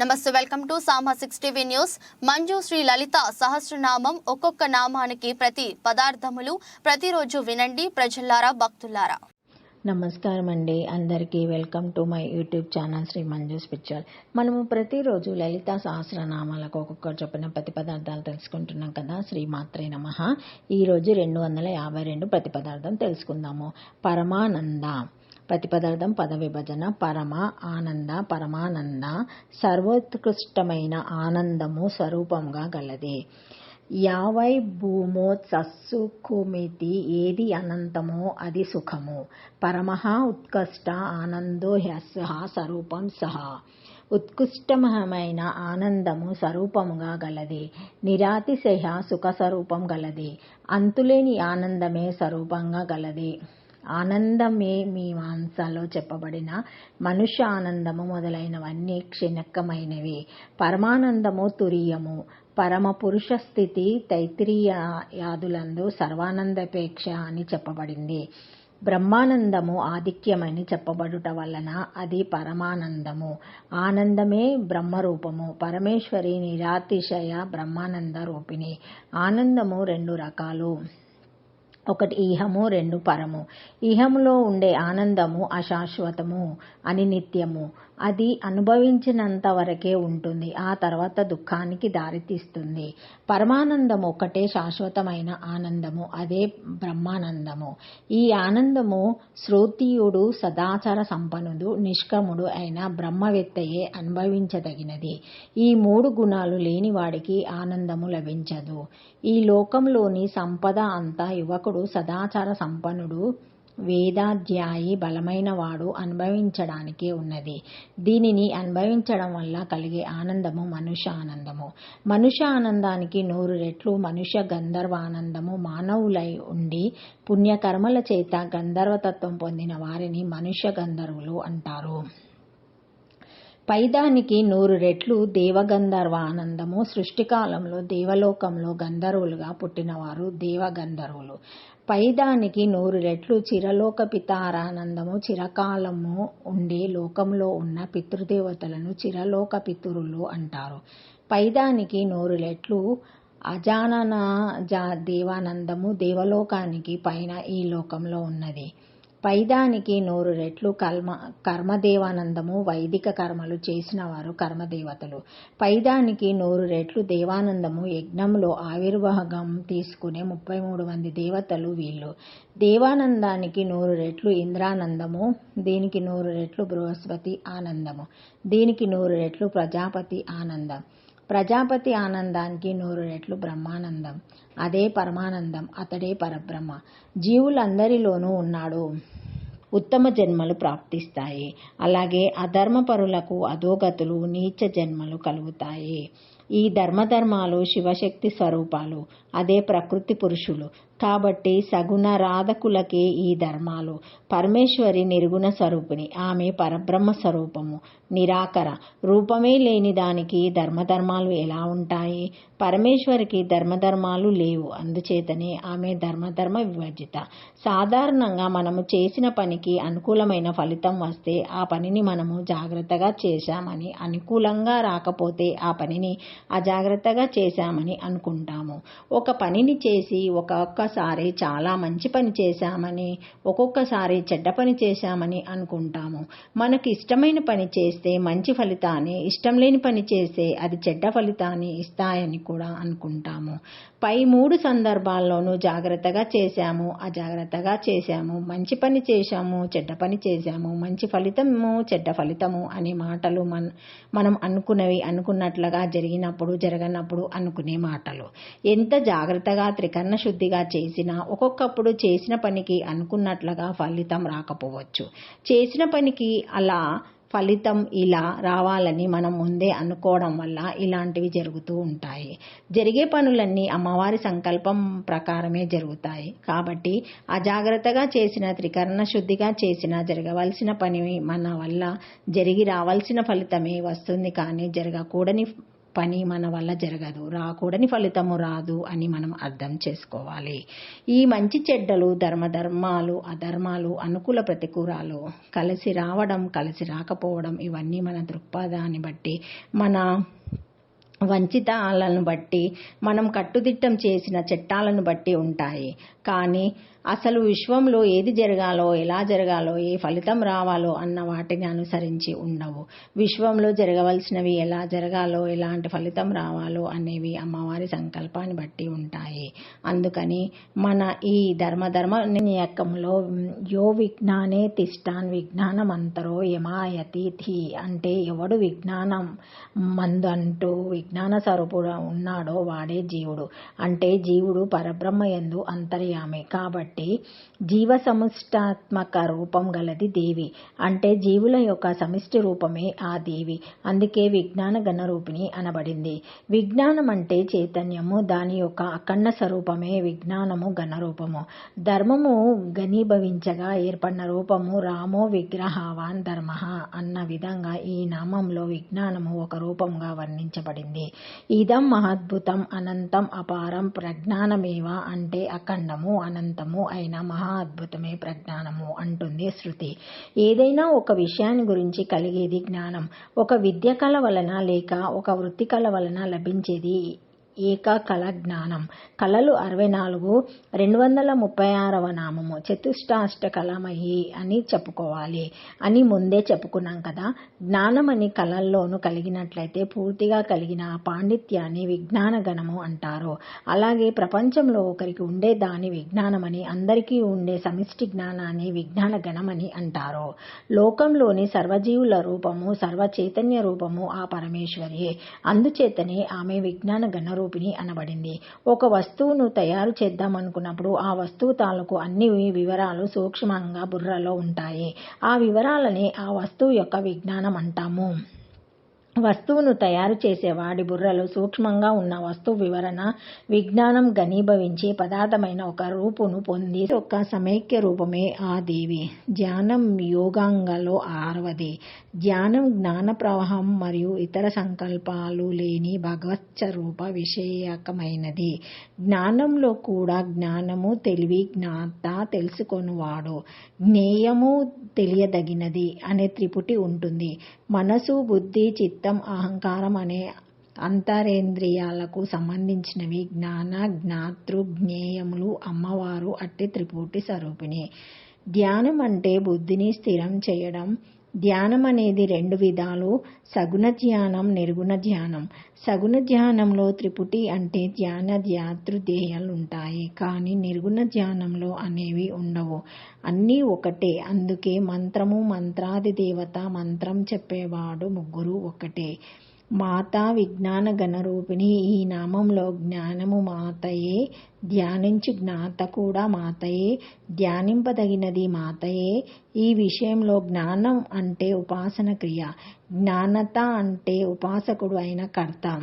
నమస్తే welcome to Sama six TV news. Manju Sri Lalitha Sahasranamam ఒక్కొక్క నామానికి ప్రతి పదార్థములు ప్రతిరోజు వినండి ప్రజల్లారా భక్తులారా నమస్కారం అండి. అందరికీ welcome to my YouTube channel Sri Manju spiritual. మనము ప్రతిరోజు లలిత సహస్రనామాలకు ఒక్కొక్క చొప్పున ప్రతి పదార్థాలు తెలుసుకుంటున్నాం కదా శ్రీ మాత్రే నమ. ఈరోజు రెండు వందల యాభై రెండు ప్రతి పదార్థం తెలుసుకుందాము. పరమానంద. ప్రతిపదార్థం పద విభజన పరమ ఆనంద పరమానంద సర్వోత్కృష్టమైన ఆనందము స్వరూపంగా గలది. యావై భూమో సస్సు కుమితి ఏది అనంతమో అది సుఖము. పరమ ఉత్కృష్ట ఆనందో హ్యస్స స్వరూపం సహా. ఉత్కృష్టమైన ఆనందము స్వరూపముగా గలది. నిరాతిశయ సుఖ స్వరూపం గలది. అంతులేని ఆనందమే స్వరూపంగా గలది. ఆనందమే మీమాంసలో చెప్పబడిన మనుష్య ఆనందము మొదలైనవన్నీ క్షణికమైనవి. పరమానందము తురియము. పరమ పురుష స్థితి తైత్రీయాదులందు సర్వానందపేక్ష అని చెప్పబడింది. బ్రహ్మానందము ఆధిక్యమని చెప్పబడుట వలన అది పరమానందము. ఆనందమే బ్రహ్మరూపము. పరమేశ్వరి నిరాతిశయ బ్రహ్మానంద రూపిణి. ఆనందము రెండు రకాలు. ఒకటి ఇహము రెండు పరము. ఇహములో ఉండే ఆనందము అశాశ్వతము అని నిత్యము. అది అనుభవించినంత వరకే ఉంటుంది. ఆ తర్వాత దుఃఖానికి దారితీస్తుంది. పరమానందము ఒకటే శాశ్వతమైన ఆనందము అదే బ్రహ్మానందము. ఈ ఆనందము శ్రోతీయుడు సదాచార సంపన్నుడు నిష్కముడు అయిన బ్రహ్మవేత్తయే అనుభవించదగినది. ఈ మూడు గుణాలు లేని వాడికి ఆనందము లభించదు. ఈ లోకంలోని సంపద అంతా యువకుడు సదాచార సంపన్నుడు వేదాధ్యాయి బలమైనవాడు అనుభవించడానికి అనుభవించడానికే ఉన్నది. దీనిని అనుభవించడం వల్ల కలిగే ఆనందము మనుష్య ఆనందము మనుష్య ఆనందానికి నూరు రెట్లు మనుష్య గంధర్వ ఆనందము మానవులై ఉండి పుణ్యకర్మల చేత గంధర్వతత్వం పొందిన వారిని మనుష్య గంధర్వులు అంటారు. పైదానికి నూరు రెట్లు దేవగంధర్వ ఆనందము సృష్టికాలంలో దేవలోకంలో గంధర్వులుగా పుట్టినవారు దేవగంధర్వులు. పైదానికి నూరు రెట్లు చిరలోక పితారానందము చిరకాలము ఉండే లోకంలో ఉన్న పితృదేవతలను చిరలోక పితురులు అంటారు. పైదానికి నూరు రెట్లు అజానన జా దేవానందము దేవలోకానికి పైన ఈ లోకంలో ఉన్నది. పైదానికి నూరు రెట్లు కర్మ కర్మదేవానందము వైదిక కర్మలు చేసిన వారు కర్మదేవతలు. పైదానికి నూరు రెట్లు దేవానందము యజ్ఞంలో ఆవిర్భాగం తీసుకునే ముప్పై మూడు మంది దేవతలు వీళ్ళు. దేవానందానికి నూరు రెట్లు ఇంద్రానందము దీనికి నూరు రెట్లు బృహస్పతి ఆనందము దీనికి నూరు రెట్లు ప్రజాపతి ఆనందం. ప్రజాపతి ఆనందానికి నూరు రెట్లు బ్రహ్మానందం. అదే పరమానందం అతడే పరబ్రహ్మ. జీవులందరిలోనూ ఉన్నాడు. ఉత్తమ జన్మలు ప్రాప్తిస్తాయి. అలాగే అధర్మపరులకు అధోగతులు నీచ జన్మలు కలుగుతాయి. ఈ ధర్మధర్మాలు శివశక్తి స్వరూపాలు. అదే ప్రకృతి పురుషులు. కాబట్టి సగుణ రాధకులకే ఈ ధర్మాలు. పరమేశ్వరి నిర్గుణ స్వరూపిణి. ఆమె పరబ్రహ్మ స్వరూపము. నిరాకర. రూపమే లేని దానికి ధర్మధర్మాలు ఎలా ఉంటాయి? పరమేశ్వరికి ధర్మధర్మాలు లేవు. అందుచేతనే ఆమె ధర్మధర్మ విభజిత. సాధారణంగా మనము చేసిన పనికి అనుకూలమైన ఫలితం వస్తే ఆ పనిని మనము జాగ్రత్తగా చేశామని అనుకూలంగా రాకపోతే ఆ పనిని అజాగ్రత్తగా చేశామని అనుకుంటాము. ఒక పనిని చేసి ఒక్కొక్కసారి చాలా మంచి పని చేశామని ఒక్కొక్కసారి చెడ్డ పని చేశామని అనుకుంటాము. మనకు ఇష్టమైన పని చేస్తే మంచి ఫలితాన్ని ఇష్టం లేని పని చేస్తే అది చెడ్డ ఫలితాన్ని ఇస్తాయని కూడా అనుకుంటాము. పై మూడు సందర్భాల్లోనూ జాగ్రత్తగా చేశాము అజాగ్రత్తగా చేశాము మంచి పని చేశాము చెడ్డ పని చేశాము మంచి ఫలితము చెడ్డ ఫలితము అనే మాటలు మన మనం అనుకున్నవి అనుకున్నట్లుగా జరిగినప్పుడు జరగనప్పుడు అనుకునే మాటలు. ఎంత జాగ్రత్తగా త్రికరణ శుద్ధిగా చేసినా ఒక్కొక్కప్పుడు చేసిన పనికి అనుకున్నట్లుగా ఫలితం రాకపోవచ్చు. చేసిన పనికి అలా ఫలితం ఇలా రావాలని మనం ముందే అనుకోవడం వల్ల ఇలాంటివి జరుగుతూ ఉంటాయి. జరిగే పనులన్నీ అమ్మవారి సంకల్పం ప్రకారమే జరుగుతాయి. కాబట్టి అజాగ్రత్తగా చేసిన త్రికరణ శుద్ధిగా చేసిన జరగవలసిన పని మన వల్ల జరిగి రావాల్సిన ఫలితమే వస్తుంది. కానీ జరగకూడని పని మన వల్ల జరగదు. రాకూడని ఫలితము రాదు అని మనం అర్థం చేసుకోవాలి. ఈ మంచి చెడ్డలు ధర్మధర్మాలు అధర్మాలు అనుకూల ప్రతికూలాలు కలిసి రావడం కలిసి రాకపోవడం ఇవన్నీ మన దృక్పథాన్ని బట్టి మన వంచితాలను బట్టి మనం కట్టుదిట్టం చేసిన చట్టాలను బట్టి ఉంటాయి. కానీ అసలు విశ్వంలో ఏది జరగాలో ఎలా జరగాలో ఏ ఫలితం రావాలో అన్న వాటిని అనుసరించి ఉండవు. విశ్వంలో జరగవలసినవి ఎలా జరగాలో ఎలాంటి ఫలితం రావాలో అనేవి అమ్మవారి సంకల్పాన్ని బట్టి ఉంటాయి. అందుకని మన ఈ ధర్మధర్మ నియకంలో యో విజ్ఞానే తిష్టాన్ విజ్ఞానమంతరో యమాయతి థి అంటే ఎవడు విజ్ఞానం మందంటూ విజ్ఞాన స్వరూపుడు ఉన్నాడో వాడే జీవుడు. అంటే జీవుడు పరబ్రహ్మ యందు ఆమె కాబట్టి జీవ సముష్టాత్మక రూపం గలది దేవి. అంటే జీవుల యొక్క సమిష్టి రూపమే ఆ దేవి. అందుకే విజ్ఞాన గణరూపిణి అనబడింది. విజ్ఞానం అంటే చైతన్యము. దాని యొక్క అఖండ స్వరూపమే విజ్ఞానము గణరూపము ధర్మము ఘనీభవించగా ఏర్పడిన రూపము రామో విగ్రహవాన్ ధర్మ అన్న విధంగా ఈ నామంలో విజ్ఞానము ఒక రూపంగా వర్ణించబడింది. ఇదం మహద్భుతం అనంతం అపారం ప్రజ్ఞానమేవ అంటే అఖండము. అనంతము అయిన మహా అద్భుతమే ప్రజ్ఞానము అంటుంది శృతి. ఏదైనా ఒక విషయాన్ని గురించి కలిగేది జ్ఞానం. ఒక విద్య కళ వలన లేక ఒక వృత్తి కళ వలన లభించేది ఏక కళ జ్ఞానం కళలు అరవై నాలుగు రెండు వందల ముప్పై ఆరవ నామము. చతుష్టాష్ట కళమయి అని చెప్పుకోవాలి. అని ముందే చెప్పుకున్నాం కదా. జ్ఞానం అని కళల్లోనూ కలిగినట్లయితే పూర్తిగా కలిగిన పాండిత్యాన్ని విజ్ఞాన గణము అంటారు. అలాగే ప్రపంచంలో ఒకరికి ఉండే దాని విజ్ఞానమని అందరికీ ఉండే సమిష్టి జ్ఞానాన్ని విజ్ఞాన గణమని అంటారు. లోకంలోని సర్వజీవుల రూపము సర్వ చైతన్య రూపము ఆ పరమేశ్వరియే అందుచేతనే ఆమె విజ్ఞాన గణ రూపిణి అనబడింది. ఒక వస్తువును తయారు చేద్దామనుకున్నప్పుడు ఆ వస్తువు తాలూకు అన్ని వివరాలు సూక్ష్మంగా బుర్రలో ఉంటాయి. ఆ వివరాలనే ఆ వస్తువు యొక్క విజ్ఞానం అంటాము. వస్తువును తయారు చేసే వాడి బుర్రలో సూక్ష్మంగా ఉన్న వస్తువు వివరణ విజ్ఞానం ఘనీభవించి పదార్థమైన ఒక రూపును పొంది ఒక సమైక్య రూపమే ఆ దేవి. ధ్యానం యోగాంగలో ఆరవది. ధ్యానం జ్ఞాన ప్రవాహం మరియు ఇతర సంకల్పాలు లేని భగవత్ రూప విషయకమైనది. జ్ఞానంలో కూడా జ్ఞానము తెలివి జ్ఞాత తెలుసుకొనువాడు. జ్ఞేయము తెలియదగినది అనే త్రిపుటి ఉంటుంది. మనసు బుద్ధి చిత్తం అహంకారం అనే అంతరేంద్రియాలకు సంబంధించినవి జ్ఞాన జ్ఞాతృ జ్ఞేయములు అమ్మవారు అట్టి త్రిపుటి స్వరూపిణి. ధ్యానం అంటే బుద్ధిని స్థిరం చేయడం ధ్యానం అనేది రెండు విధాలు. సగుణ ధ్యానం నిర్గుణ ధ్యానం. సగుణ ధ్యానంలో త్రిపుటి అంటే ధ్యాన ధ్యాతృదేయాలు ఉంటాయి కానీ నిర్గుణ ధ్యానంలో అనేవి ఉండవు. అన్నీ ఒకటే. అందుకే మంత్రము మంత్రాది దేవత మంత్రం చెప్పేవాడు ముగ్గురు ఒకటే. మాతా విజ్ఞాన గణరూపిణి ఈ నామంలో జ్ఞానము మాతయే. ధ్యానించు జ్ఞాత కూడా మాతయే. ధ్యానింపదగినది మాతయే. ఈ విషయంలో జ్ఞానం అంటే ఉపాసన క్రియ. జ్ఞానత అంటే ఉపాసకుడు అయిన కర్త.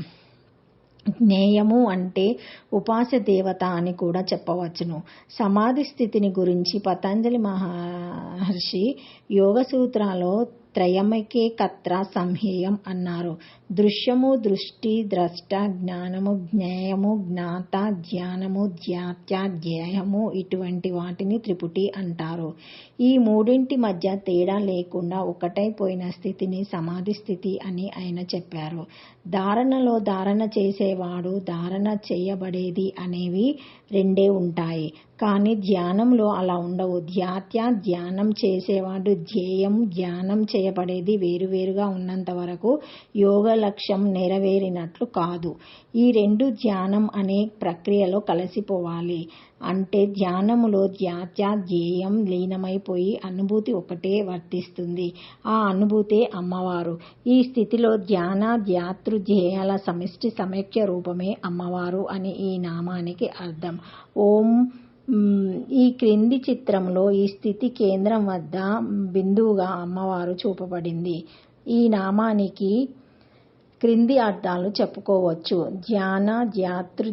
జ్ఞేయము అంటే ఉపాస దేవత అని కూడా చెప్పవచ్చును. సమాధి స్థితిని గురించి పతంజలి మహర్షి యోగ సూత్రాలో త్రయమకే కత్ర సంహేయం అన్నారు. దృశ్యము దృష్టి ద్రష్ట జ్ఞానము జ్ఞేయము జ్ఞాత ధ్యానము ధ్యాత్య ధ్యేయము ఇటువంటి వాటిని త్రిపుటి అంటారు. ఈ మూడింటి మధ్య తేడా లేకుండా ఒకటైపోయిన స్థితిని సమాధి స్థితి అని ఆయన చెప్పారు. ధారణలో ధారణ చేసేవాడు ధారణ చేయబడేది అనేవి రెండే ఉంటాయి. కానీ ధ్యానంలో అలా ఉండవు. ధ్యాత్య ధ్యానం చేసేవాడు ధ్యేయం ధ్యానం చేయబడేది వేరువేరుగా ఉన్నంత వరకు యోగ లక్ష్యం నెరవేరినట్లు కాదు. ఈ రెండు ధ్యానం అనే ప్రక్రియలో కలిసిపోవాలి. అంటే ధ్యానములో ధ్యాత్య ధ్యేయం లీనమైపోయి అనుభూతి ఒకటే వర్తిస్తుంది. ఆ అనుభూతే అమ్మవారు. ఈ స్థితిలో ధ్యాన ధ్యాతృ ధ్యేయాల సమిష్టి సమైక్య రూపమే అమ్మవారు అని ఈ నామానికి అర్థం. ఓం ఈ క్రింది చిత్రంలో ఈ స్థితి కేంద్రం వద్ద బిందువుగా అమ్మవారు చూపబడింది. ఈ నామానికి క్రింది అర్థాలు చెప్పుకోవచ్చు. ధ్యాన ధ్యాతృ